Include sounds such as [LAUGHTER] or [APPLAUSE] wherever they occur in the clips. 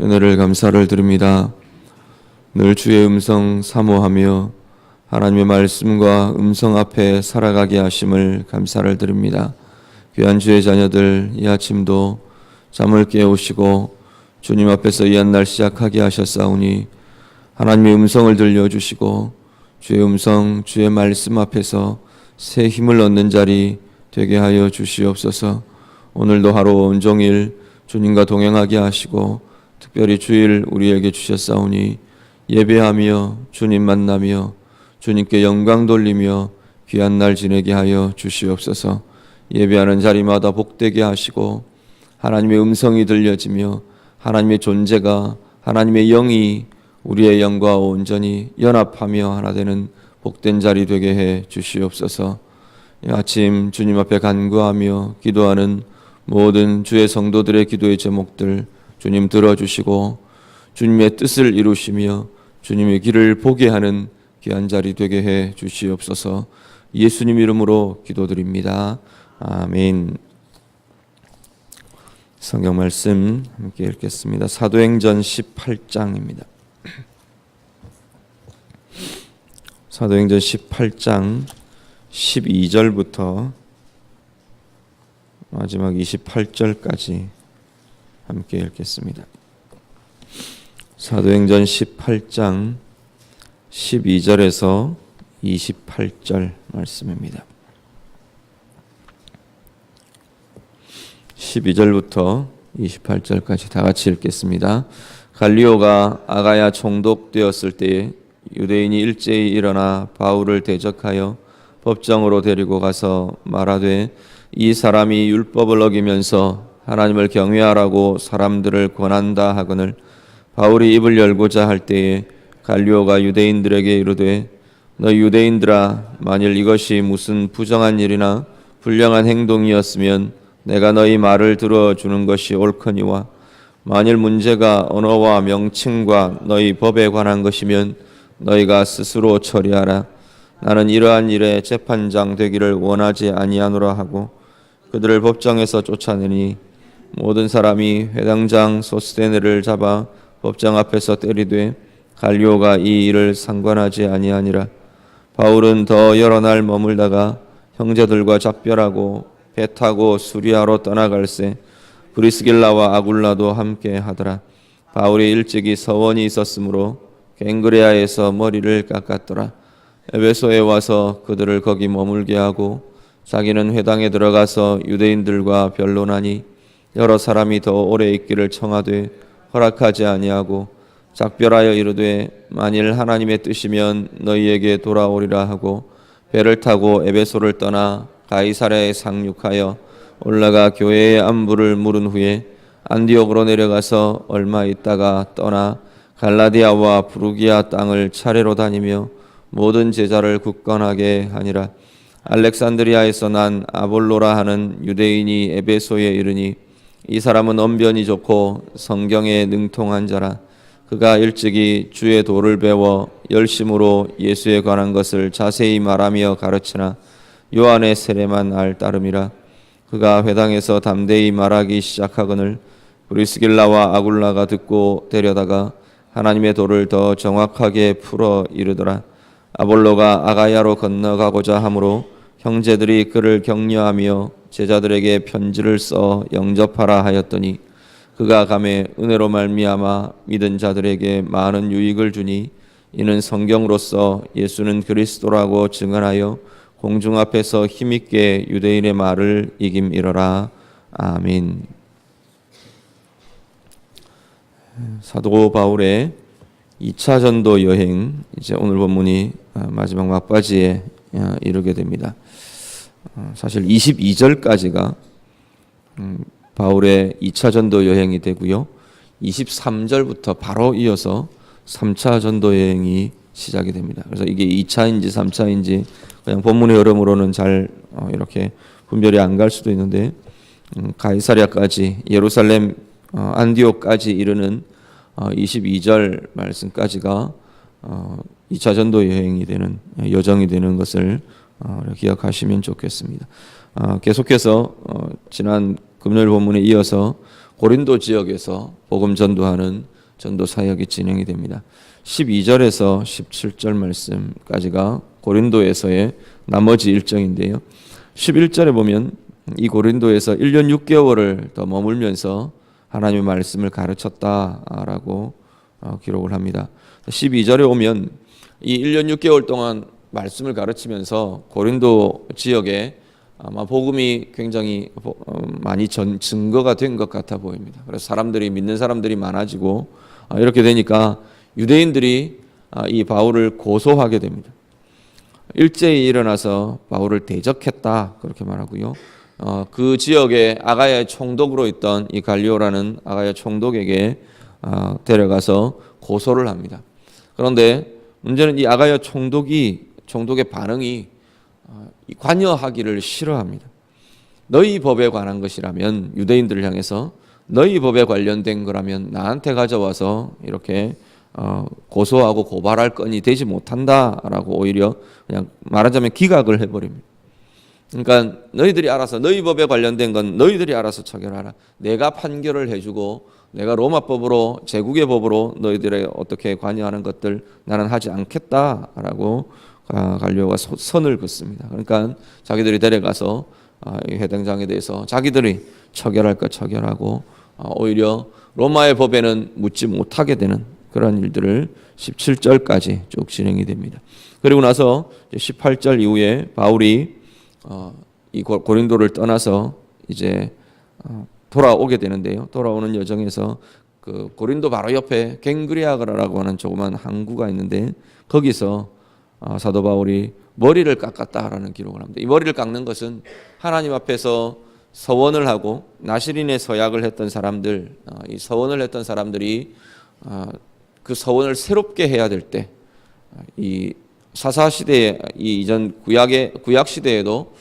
은혜를 감사를 드립니다. 늘 주의 음성 사모하며 하나님의 말씀과 음성 앞에 살아가게 하심을 감사를 드립니다. 귀한 주의 자녀들 이 아침도 잠을 깨우시고 주님 앞에서 이 한 날 시작하게 하셨사오니 하나님의 음성을 들려주시고 주의 음성 주의 말씀 앞에서 새 힘을 얻는 자리 되게 하여 주시옵소서. 오늘도 하루 온종일 주님과 동행하게 하시고 특별히 주일 우리에게 주셨사오니 예배하며 주님 만나며 주님께 영광 돌리며 귀한 날 지내게 하여 주시옵소서. 예배하는 자리마다 복되게 하시고 하나님의 음성이 들려지며 하나님의 존재가 하나님의 영이 우리의 영과 온전히 연합하며 하나 되는 복된 자리 되게 해 주시옵소서. 이 아침 주님 앞에 간구하며 기도하는 모든 주의 성도들의 기도의 제목들 주님 들어주시고 주님의 뜻을 이루시며 주님의 길을 보게 하는 귀한 자리 되게 해 주시옵소서. 예수님 이름으로 기도드립니다. 아멘. 성경 말씀 함께 읽겠습니다. 사도행전 18장입니다. [CLEARS THROAT] 사도행전 18장 12절부터 마지막 28절까지 함께 읽겠습니다. 사도행전 18장 12절에서 28절 말씀입니다. 12절부터 28절까지 다 같이 읽겠습니다. 갈리오가 아가야 총독되었을 때에 유대인이 일제히 일어나 바울을 대적하여 법정으로 데리고 가서 말하되 이 사람이 율법을 어기면서 하나님을 경외하라고 사람들을 권한다 하거늘 바울이 입을 열고자 할 때에 갈리오가 유대인들에게 이르되 너 유대인들아 만일 이것이 무슨 부정한 일이나 불량한 행동이었으면 내가 너희 말을 들어주는 것이 옳거니와 만일 문제가 언어와 명칭과 너희 법에 관한 것이면 너희가 스스로 처리하라. 나는 이러한 일에 재판장 되기를 원하지 아니하노라 하고 그들을 법정에서 쫓아내니 모든 사람이 회당장 소스테네를 잡아 법정 앞에서 때리되 갈리오가 이 일을 상관하지 아니하니라. 바울은 더 여러 날 머물다가 형제들과 작별하고 배 타고 수리아로 떠나갈새 브리스길라와 아굴라도 함께 하더라. 바울이 일찍이 서원이 있었으므로 갱그레아에서 머리를 깎았더라. 에베소에 와서 그들을 거기 머물게 하고 자기는 회당에 들어가서 유대인들과 변론하니 여러 사람이 더 오래 있기를 청하되 허락하지 아니하고 작별하여 이르되 만일 하나님의 뜻이면 너희에게 돌아오리라 하고 배를 타고 에베소를 떠나 가이사랴에 상륙하여 올라가 교회의 안부를 물은 후에 안디옥으로 내려가서 얼마 있다가 떠나 갈라디아와 부르기아 땅을 차례로 다니며 모든 제자를 굳건하게 하니라. 알렉산드리아에서 난 아볼로라 하는 유대인이 에베소에 이르니 이 사람은 언변이 좋고 성경에 능통한 자라. 그가 일찍이 주의 도를 배워 열심으로 예수에 관한 것을 자세히 말하며 가르치나 요한의 세례만 알 따름이라. 그가 회당에서 담대히 말하기 시작하거늘 브리스길라와 아굴라가 듣고 데려다가 하나님의 도를 더 정확하게 풀어 이르더라. 아볼로가 아가야로 건너가고자 하므로 형제들이 그를 격려하며 제자들에게 편지를 써 영접하라 하였더니 그가 감에 은혜로 말미암아 믿은 자들에게 많은 유익을 주니 이는 성경으로서 예수는 그리스도라고 증언하여 공중 앞에서 힘있게 유대인의 말을 이김이러라 아멘. 사도 바울의 2차 전도 여행 이제 오늘 본문이 마지막 막바지에 이르게 됩니다. 어, 사실 22절까지가 음, 바울의 2차 전도 여행이 되고요. 23절부터 바로 이어서 3차 전도 여행이 시작이 됩니다. 그래서 이게 2차인지 3차인지 그냥 본문의 흐름으로는 잘 어, 이렇게 분별이 안 갈 수도 있는데 음, 가이사랴까지 예루살렘 어, 안디옥까지 이르는 22절 말씀까지가 2차 전도 여행이 되는 여정이 되는 것을 기억하시면 좋겠습니다. 계속해서 지난 금요일 본문에 이어서 고린도 지역에서 복음 전도하는 전도 사역이 진행이 됩니다. 12절에서 17절 말씀까지가 고린도에서의 나머지 일정인데요. 11절에 보면 이 고린도에서 1년 6개월을 더 머물면서 하나님의 말씀을 가르쳤다라고 어, 기록을 합니다. 12절에 오면 이 1년 6개월 동안 말씀을 가르치면서 고린도 지역에 아마 복음이 굉장히 어, 많이 전, 증거가 된 것 같아 보입니다. 그래서 사람들이 믿는 사람들이 많아지고 아, 이렇게 되니까 유대인들이 아, 이 바울을 고소하게 됩니다. 일제히 일어나서 바울을 대적했다 그렇게 말하고요. 어, 그 지역에 아가야 총독으로 있던 이 갈리오라는 아가야 총독에게 어, 데려가서 고소를 합니다. 그런데 문제는 이 아가야 총독이 총독의 반응이 어, 관여하기를 싫어합니다. 너희 법에 관한 것이라면 유대인들을 향해서 너희 법에 관련된 거라면 나한테 가져와서 이렇게 어, 고소하고 고발할 건이 되지 못한다라고 오히려 그냥 말하자면 기각을 해버립니다. 그러니까 너희들이 알아서 너희 법에 관련된 건 너희들이 알아서 처결하라. 내가 판결을 해주고 내가 로마법으로 제국의 법으로 너희들의 어떻게 관여하는 것들 나는 하지 않겠다라고 갈료가 선을 긋습니다. 그러니까 자기들이 데려가서 아, 회당장에 대해서 자기들이 처결할 것 처결하고 아, 오히려 로마의 법에는 묻지 못하게 되는 그런 일들을 17절까지 쭉 진행이 됩니다. 그리고 나서 18절 이후에 바울이 어, 이 고린도를 떠나서 이제 어, 돌아오게 되는데요. 돌아오는 여정에서 그 고린도 바로 옆에 갱그리아가라고 하는 조그만 항구가 있는데 거기서 어, 사도 바울이 머리를 깎았다라는 기록을 합니다. 이 머리를 깎는 것은 하나님 앞에서 서원을 하고 나시린의 서약을 했던 사람들, 이 서원을 했던 사람들이 그 서원을 새롭게 해야 될 때 이 사사 시대에 이 이전 구약의 구약 시대에도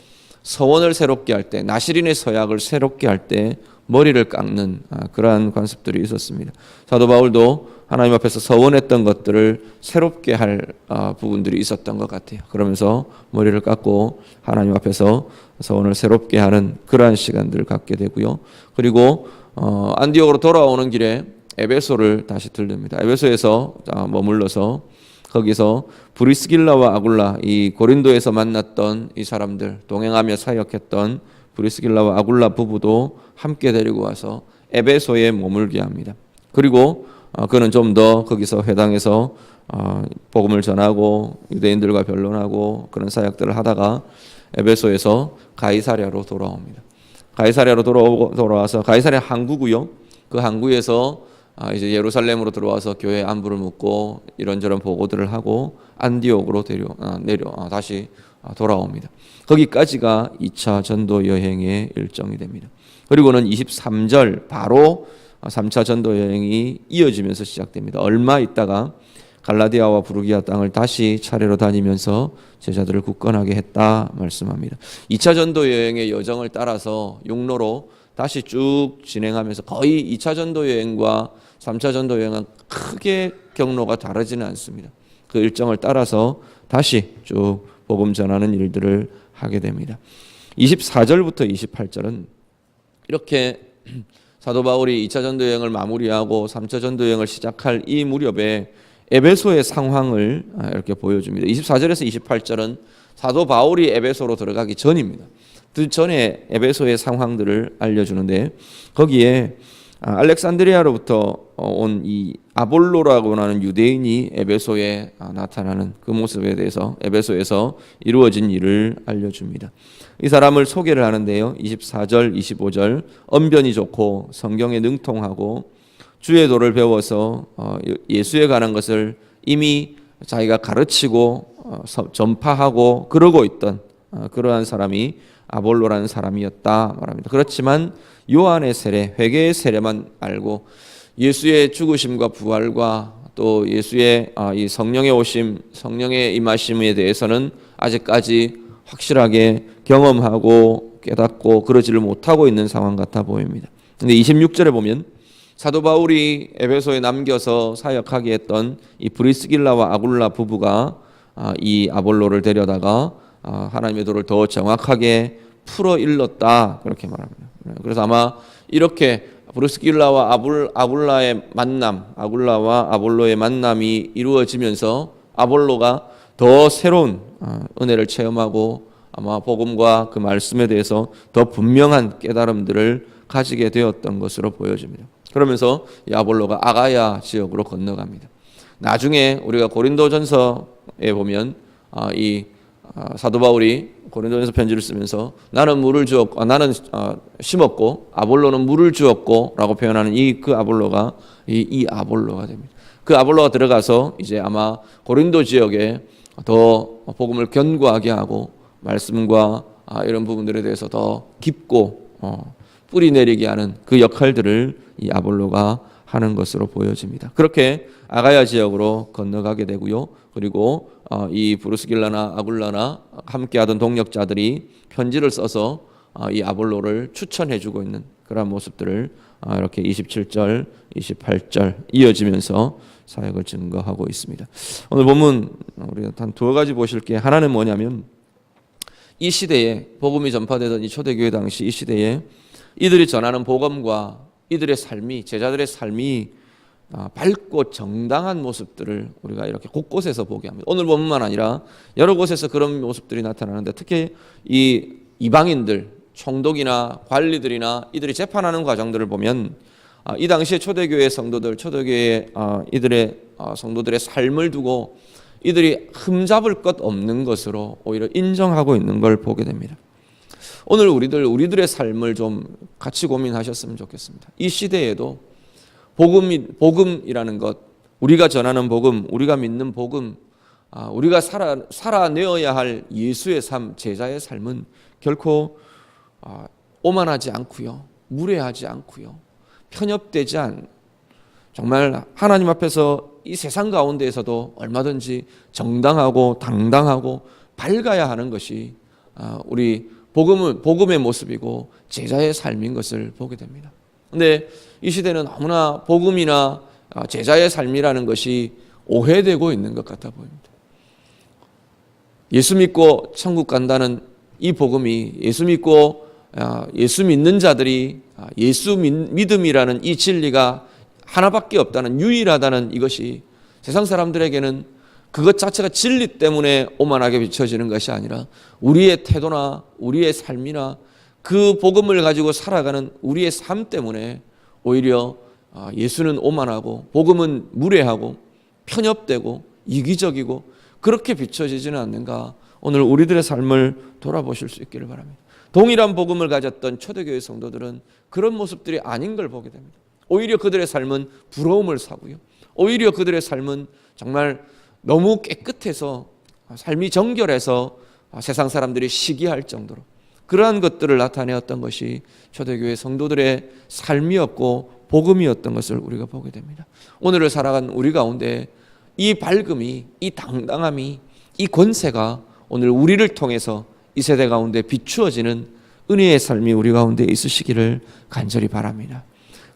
서원을 새롭게 할 때 나시린의 서약을 새롭게 할 때 머리를 깎는 아, 그러한 관습들이 있었습니다. 사도 바울도 하나님 앞에서 서원했던 것들을 새롭게 할 아, 부분들이 있었던 것 같아요. 그러면서 머리를 깎고 하나님 앞에서 서원을 새롭게 하는 그러한 시간들을 갖게 되고요. 그리고 어, 안디옥으로 돌아오는 길에 에베소를 다시 들릅니다. 에베소에서 아, 머물러서 거기서 브리스길라와 아굴라 이 고린도에서 만났던 이 사람들 동행하며 사역했던 브리스길라와 아굴라 부부도 함께 데리고 와서 에베소에 머물게 합니다. 그리고 어, 그는 좀 더 거기서 회당에서 어, 복음을 전하고 유대인들과 변론하고 그런 사역들을 하다가 에베소에서 가이사랴로 돌아옵니다. 가이사랴로 돌아오고 돌아와서 가이사랴 항구고요. 그 항구에서 아, 이제 예루살렘으로 들어와서 교회 안부를 묻고 이런저런 보고들을 하고 안디옥으로 데려 아, 내려 아, 다시 돌아옵니다. 거기까지가 2차 전도 여행의 일정이 됩니다. 그리고는 23절 바로 3차 전도 여행이 이어지면서 시작됩니다. 얼마 있다가 갈라디아와 부르기아 땅을 다시 차례로 다니면서 제자들을 굳건하게 했다 말씀합니다. 2차 전도 여행의 여정을 따라서 육로로 다시 쭉 진행하면서 거의 2차 전도 여행과 3차 전도 여행은 크게 경로가 다르지는 않습니다. 그 일정을 따라서 다시 쭉 복음 전하는 일들을 하게 됩니다. 24절부터 28절은 이렇게 [CLEARS THROAT] 사도 바울이 2차 전도 여행을 마무리하고 3차 전도 여행을 시작할 이 무렵에 에베소의 상황을 이렇게 보여줍니다. 24절에서 28절은 사도 바울이 에베소로 들어가기 전입니다. 그 전에 에베소의 상황들을 알려주는데 거기에 아, 알렉산드리아로부터 어, 온이 아볼로라고 하는 유대인이 에베소에 아, 나타나는 그 모습에 대해서 에베소에서 이루어진 일을 알려줍니다. 이 사람을 소개를 하는데요. 24절, 25절 언변이 좋고 성경에 능통하고 주의 도를 배워서 어, 예수에 관한 것을 이미 자기가 가르치고 어, 전파하고 그러고 있던 그러한 사람이 아볼로라는 사람이었다 말합니다. 그렇지만 요한의 세례, 회개의 세례만 알고 예수의 죽으심과 부활과 또 예수의 아, 이 성령의 오심, 성령의 임하심에 대해서는 아직까지 확실하게 경험하고 깨닫고 그러지를 못하고 있는 상황 같아 보입니다. 근데 26절에 보면 사도 바울이 에베소에 남겨서 사역하게 했던 이 브리스길라와 아굴라 부부가 아, 이 아볼로를 데려다가 아, 하나님의 도를 더 정확하게 풀어 일렀다 그렇게 말합니다. 그래서 아마 이렇게 브루스길라와 아불, 아굴라의 만남, 아굴라와 아볼로의 만남이 이루어지면서 아볼로가 더 새로운 어, 은혜를 체험하고 아마 복음과 그 말씀에 대해서 더 분명한 깨달음들을 가지게 되었던 것으로 보여집니다. 그러면서 이 아볼로가 아가야 지역으로 건너갑니다. 나중에 우리가 고린도전서에 보면 아, 이 아, 사도 바울이 고린도전서 편지를 쓰면서 나는 물을 주었고 아, 나는 아, 심었고 아볼로는 물을 주었고라고 표현하는 이 그 아볼로가 이, 이 아볼로가 됩니다. 그 아볼로가 들어가서 이제 아마 고린도 지역에 더 복음을 견고하게 하고 말씀과 아, 이런 부분들에 대해서 더 깊고 어, 뿌리 내리게 하는 그 역할들을 이 아볼로가 하는 것으로 보여집니다. 그렇게 아가야 지역으로 건너가게 되고요. 그리고 어, 이 브루스길라나 아굴라나 함께하던 동력자들이 편지를 써서 어, 이 아볼로를 추천해주고 있는 그런 모습들을 어, 이렇게 27절, 28절 이어지면서 사역을 증거하고 있습니다. 오늘 본문 우리가 단 두 가지 보실 게 하나는 뭐냐면 이 시대에 복음이 전파되던 이 초대교회 당시 이 시대에 이들이 전하는 복음과 이들의 삶이 제자들의 삶이 아, 밝고 정당한 모습들을 우리가 이렇게 곳곳에서 보게 합니다. 오늘 본문만 아니라 여러 곳에서 그런 모습들이 나타나는데 특히 이 이방인들, 총독이나 관리들이나 이들이 재판하는 과정들을 보면 아, 이 당시에 초대교회 성도들, 초대교회 아, 이들의 성도들의 삶을 두고 이들이 흠잡을 것 없는 것으로 오히려 인정하고 있는 걸 보게 됩니다. 오늘 우리들 우리들의 삶을 좀 같이 고민하셨으면 좋겠습니다. 이 시대에도 복음이 복음이라는 것, 우리가 전하는 복음, 우리가 믿는 복음, 아, 우리가 살아 살아내어야 할 예수의 삶, 제자의 삶은 결코 아, 오만하지 않고요, 무례하지 않고요, 편협되지 않. 정말 하나님 앞에서 이 세상 가운데에서도 얼마든지 정당하고 당당하고 밝아야 하는 것이 아, 우리 복음은 복음의 모습이고 제자의 삶인 것을 보게 됩니다. 근데 이 시대는 너무나 복음이나 제자의 삶이라는 것이 오해되고 있는 것 같아 보입니다. 예수 믿고 천국 간다는 이 복음이 예수 믿고 예수 믿는 자들이 예수 믿음이라는 이 진리가 하나밖에 없다는 유일하다는 이것이 세상 사람들에게는 그것 자체가 진리 때문에 오만하게 비춰지는 것이 아니라 우리의 태도나 우리의 삶이나 그 복음을 가지고 살아가는 우리의 삶 때문에 오히려 아, 예수는 오만하고 복음은 무례하고 편협되고 이기적이고 그렇게 비춰지지는 않는가 오늘 우리들의 삶을 돌아보실 수 있기를 바랍니다. 동일한 복음을 가졌던 초대교회 성도들은 그런 모습들이 아닌 걸 보게 됩니다. 오히려 그들의 삶은 부러움을 사고요. 오히려 그들의 삶은 정말 너무 깨끗해서 삶이 정결해서 세상 사람들이 시기할 정도로 그러한 것들을 나타내었던 것이 초대교회 성도들의 삶이었고 복음이었던 것을 우리가 보게 됩니다. 오늘을 살아간 우리 가운데 이 밝음이, 이 당당함이, 이 권세가 오늘 우리를 통해서 이 세대 가운데 비추어지는 은혜의 삶이 우리 가운데 있으시기를 간절히 바랍니다.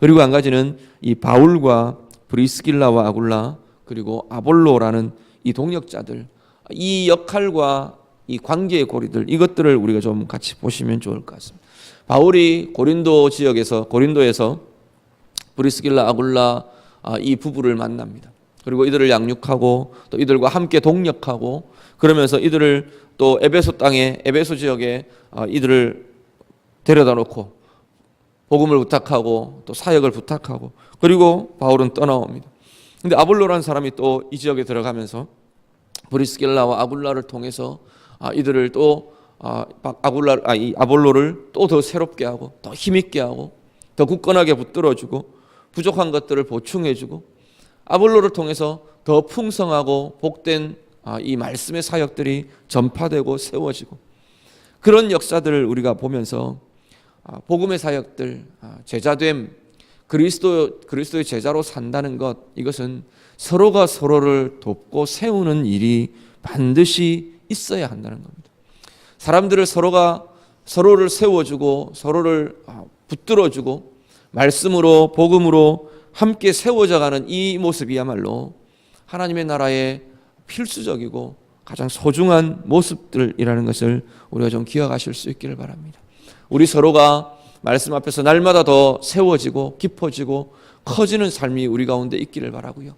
그리고 한 가지는 이 바울과 브리스길라와 아굴라 그리고 아볼로라는 이 동력자들 이 역할과 이 관계의 고리들 이것들을 우리가 좀 같이 보시면 좋을 것 같습니다. 바울이 고린도 지역에서 고린도에서 브리스길라 아굴라 아, 이 부부를 만납니다. 그리고 이들을 양육하고 또 이들과 함께 동력하고 그러면서 이들을 또 에베소 땅에 에베소 지역에 아, 이들을 데려다 놓고 복음을 부탁하고 또 사역을 부탁하고 그리고 바울은 떠나옵니다. 근데 아볼로라는 사람이 또 이 지역에 들어가면서 브리스길라와 아굴라를 통해서 아, 이들을 또 아, 아굴라 아, 이 아볼로를 또 더 새롭게 하고 더 힘있게 하고 더 굳건하게 붙들어주고 부족한 것들을 보충해주고 아볼로를 통해서 더 풍성하고 복된 아, 이 말씀의 사역들이 전파되고 세워지고 그런 역사들을 우리가 보면서 아, 복음의 사역들 아, 제자됨 그리스도 그리스도의 제자로 산다는 것 이것은 서로가 서로를 돕고 세우는 일이 반드시 있어야 한다는 겁니다. 사람들을 서로가 서로를 세워주고 서로를 아, 붙들어주고 말씀으로 복음으로 함께 세워져가는 이 모습이야말로 하나님의 나라의 필수적이고 가장 소중한 모습들이라는 것을 우리가 좀 기억하실 수 있기를 바랍니다. 우리 서로가 말씀 앞에서 날마다 더 세워지고 깊어지고 커지는 삶이 우리 가운데 있기를 바라고요.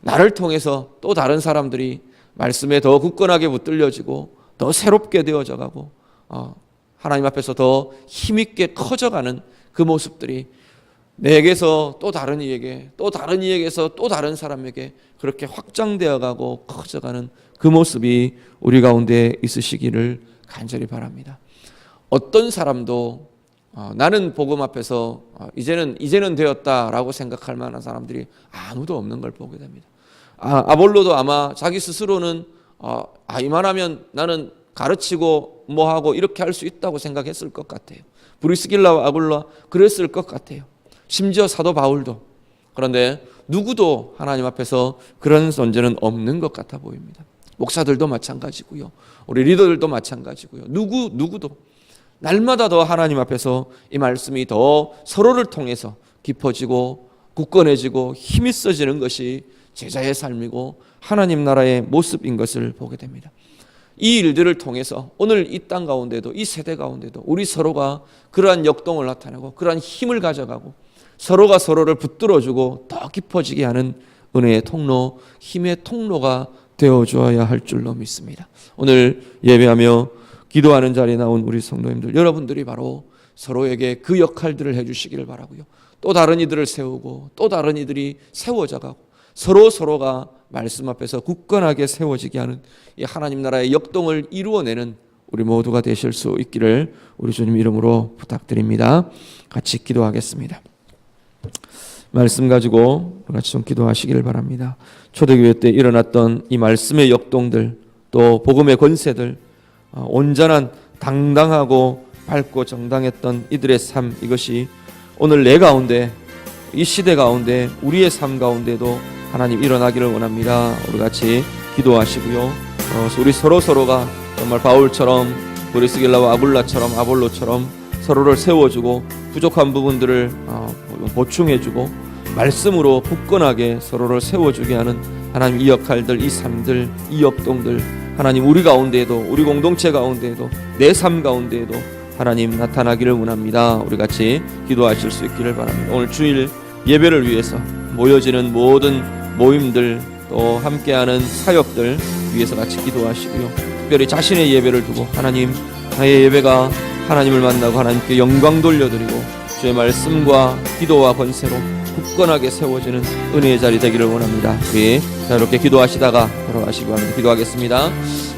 나를 통해서 또 다른 사람들이 말씀에 더 굳건하게 붙들려지고 더 새롭게 되어져 가고 어, 하나님 앞에서 더 힘있게 커져가는 그 모습들이 내게서 또 다른 이에게 또 다른 이에게서 또 다른 사람에게 그렇게 확장되어 가고 커져가는 그 모습이 우리 가운데 있으시기를 간절히 바랍니다. 어떤 사람도 어, 나는 복음 앞에서 어, 이제는 이제는 되었다라고 생각할 만한 사람들이 아무도 없는 걸 보게 됩니다. 아, 아볼로도 아마 자기 스스로는 어, 아 이만하면 나는 가르치고 뭐 하고 이렇게 할 수 있다고 생각했을 것 같아요. 브리스길라와 아굴라 그랬을 것 같아요. 심지어 사도 바울도 그런데 누구도 하나님 앞에서 그런 존재는 없는 것 같아 보입니다. 목사들도 마찬가지고요. 우리 리더들도 마찬가지고요. 누구 누구도 날마다 더 하나님 앞에서 이 말씀이 더 서로를 통해서 깊어지고 굳건해지고 힘이 써지는 것이 제자의 삶이고 하나님 나라의 모습인 것을 보게 됩니다. 이 일들을 통해서 오늘 이 땅 가운데도 이 세대 가운데도 우리 서로가 그러한 역동을 나타내고 그러한 힘을 가져가고 서로가 서로를 붙들어주고 더 깊어지게 하는 은혜의 통로, 힘의 통로가 되어 주어야 할 줄로 믿습니다. 오늘 예배하며 기도하는 자리에 나온 우리 성도님들 여러분들이 바로 서로에게 그 역할들을 해 주시기를 바라고요. 또 다른 이들을 세우고 또 다른 이들이 세워져 가고 서로 서로가 말씀 앞에서 굳건하게 세워지게 하는 이 하나님 나라의 역동을 이루어내는 우리 모두가 되실 수 있기를 우리 주님 이름으로 부탁드립니다. 같이 기도하겠습니다. 말씀 가지고 같이 좀 기도하시기를 바랍니다. 초대교회 때 일어났던 이 말씀의 역동들 또 복음의 권세들 어, 온전한 당당하고 밝고 정당했던 이들의 삶 이것이 오늘 내 가운데 이 시대 가운데 우리의 삶 가운데도 하나님 일어나기를 원합니다. 우리 같이 기도하시고요. 어, 우리 서로 서로가 정말 바울처럼 브리스길라와 아굴라처럼 아볼로처럼 서로를 세워주고 부족한 부분들을 어, 보충해주고 말씀으로 굳건하게 서로를 세워주게 하는 하나님 이 역할들, 이 삶들, 이 역동들 하나님 우리 가운데에도 우리 공동체 가운데에도 내 삶 가운데에도 하나님 나타나기를 원합니다. 우리 같이 기도하실 수 있기를 바랍니다. 오늘 주일 예배를 위해서 모여지는 모든 모임들 또 함께하는 사역들 위해서 같이 기도하시고요. 특별히 자신의 예배를 두고 하나님 나의 예배가 하나님을 만나고 하나님께 영광 돌려드리고 주의 말씀과 기도와 권세로 굳건하게 세워지는 은혜의 자리 되기를 원합니다. 우리 자 이렇게 기도하시다가 돌아가시기 바랍니다. 기도하겠습니다.